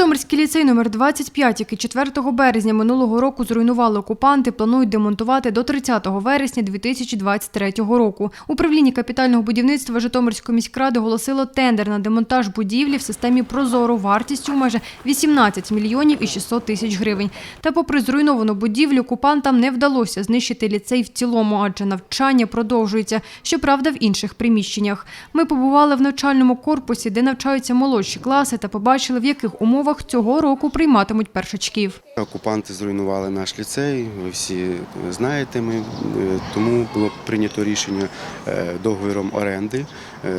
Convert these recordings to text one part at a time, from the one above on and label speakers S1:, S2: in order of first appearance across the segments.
S1: Житомирський ліцей номер 25, який 4 березня минулого року зруйнували окупанти, планують демонтувати до 30 вересня 2023 року. Управління капітального будівництва Житомирської міськради оголосило тендер на демонтаж будівлі в системі Прозоро вартістю майже 18 мільйонів і 600 тисяч гривень. Та попри зруйновану будівлю, окупантам не вдалося знищити ліцей в цілому, адже навчання продовжується, щоправда, в інших приміщеннях. Ми побували в навчальному корпусі, де навчаються молодші класи, та побачили, в яких умовах цього року прийматимуть першачків.
S2: Окупанти зруйнували наш ліцей, ви всі знаєте. Ми е, тому було прийнято рішення е, договіром оренди е,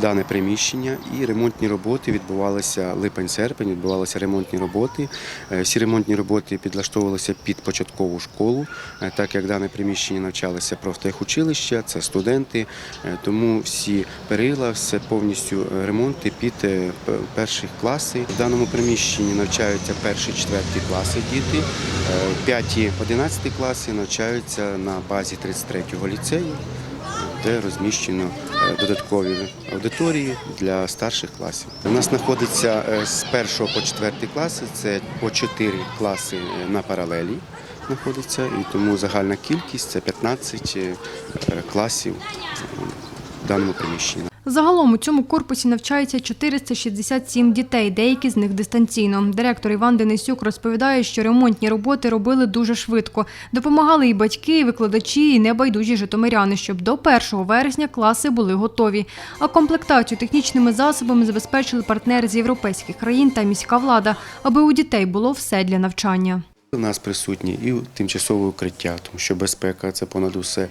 S2: дане приміщення і ремонтні роботи відбувалися липень-серпень. Відбувалися ремонтні роботи. Всі ремонтні роботи підлаштовувалися під початкову школу, так як дане приміщення навчалося профтехучилища, це студенти. Тому всі перила, все повністю ремонти під перші класи. В даному приміщенні навчаються перші, четверті класи діти. Е, П'яті, одинадцяті класи навчаються на базі 33-го ліцею, де розміщено е, додаткові аудиторії для старших класів. У нас знаходиться е, з першого по четвертий класи, це по чотири класи на паралелі. Знаходиться і тому загальна кількість це 15 е, класів в даному приміщенні.
S1: Загалом у цьому корпусі навчається 467 дітей, деякі з них дистанційно. Директор Іван Денисюк розповідає, що ремонтні роботи робили дуже швидко. Допомагали і батьки, і викладачі, і небайдужі житомиряни, щоб до 1 вересня класи були готові. А комплектацію технічними засобами забезпечили партнери з європейських країн та міська влада, аби у дітей було все для навчання.
S2: У нас присутні і тимчасове укриття, тому що безпека це понад усе.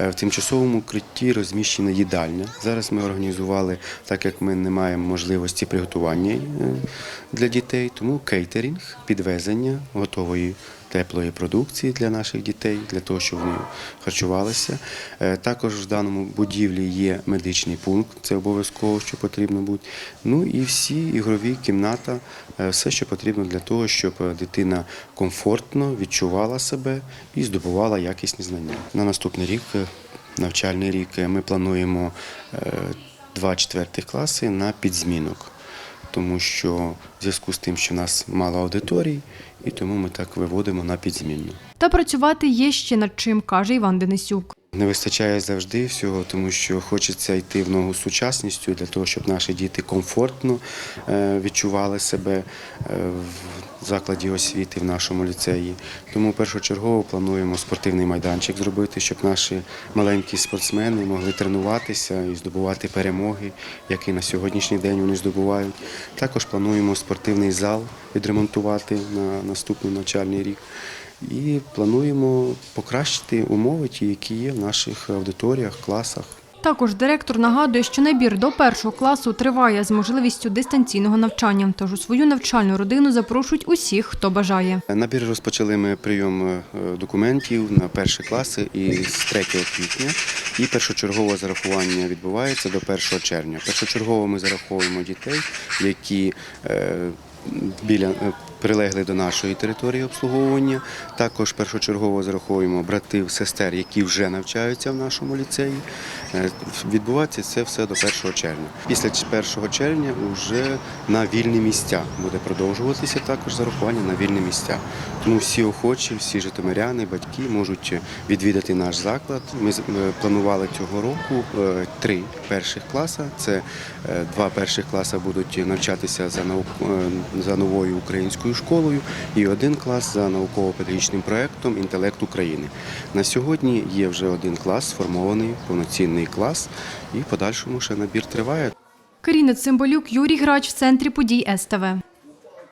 S2: Е, В тимчасовому укритті розміщена їдальня. Зараз ми організували, так як ми не маємо можливості приготування е, для дітей, тому кейтерінг, підвезення готової теплої продукції для наших дітей, для того, щоб вони харчувалися. Е, Також в даному будівлі є медичний пункт, це обов'язково, що потрібно бути. Ну і всі ігрові кімната, е, все, що потрібно для того, щоб е, дитина комфортно відчувала себе і здобувала якісні знання. На наступний рік, навчальний рік, ми плануємо два четвертих класи на підзмінок. Тому що в зв'язку з тим, що в нас мало аудиторій, і тому ми так виводимо на підзмінну.
S1: Та працювати є ще над чим, каже Іван Денисюк.
S2: Не вистачає завжди всього, тому що хочеться йти в ногу з сучасністю для того, щоб наші діти комфортно е, відчували себе е, в закладі освіти в нашому ліцеї. Тому першочергово плануємо спортивний майданчик зробити, щоб наші маленькі спортсмени могли тренуватися і здобувати перемоги, які на сьогоднішній день вони здобувають. Також плануємо спортивний зал відремонтувати на наступний навчальний рік. І плануємо покращити умови, ті, які є в наших аудиторіях, класах.
S1: Також директор нагадує, що набір до першого класу триває з можливістю дистанційного навчання. Тож у свою навчальну родину запрошують усіх, хто бажає.
S2: Набір розпочали ми прийом е, документів на перші класи і з 3 квітня. І першочергове зарахування відбувається до 1 червня. Першочергово ми зараховуємо дітей, які е, біля е, прилегли до нашої території обслуговування. Також першочергово зараховуємо братів, сестер, які вже навчаються в нашому ліцеї. Е, Відбувається це все до 1 червня. Після 1 червня вже на вільні місця буде продовжуватися також зарахування на вільні місця. Тому всі охочі, всі житомиряни, батьки можуть відвідати наш заклад. Ми е, планували цього року е, три перших класи. Це е, два перших класи будуть навчатися за наук е, за новою українською школою, і один клас за науково-педагогічним проєктом Інтелект України. На сьогодні є вже один клас, сформований повноцінний клас, і в подальшому ще набір триває.
S1: Каріна Цимбалюк, Юрій Грач в центрі подій СТВ.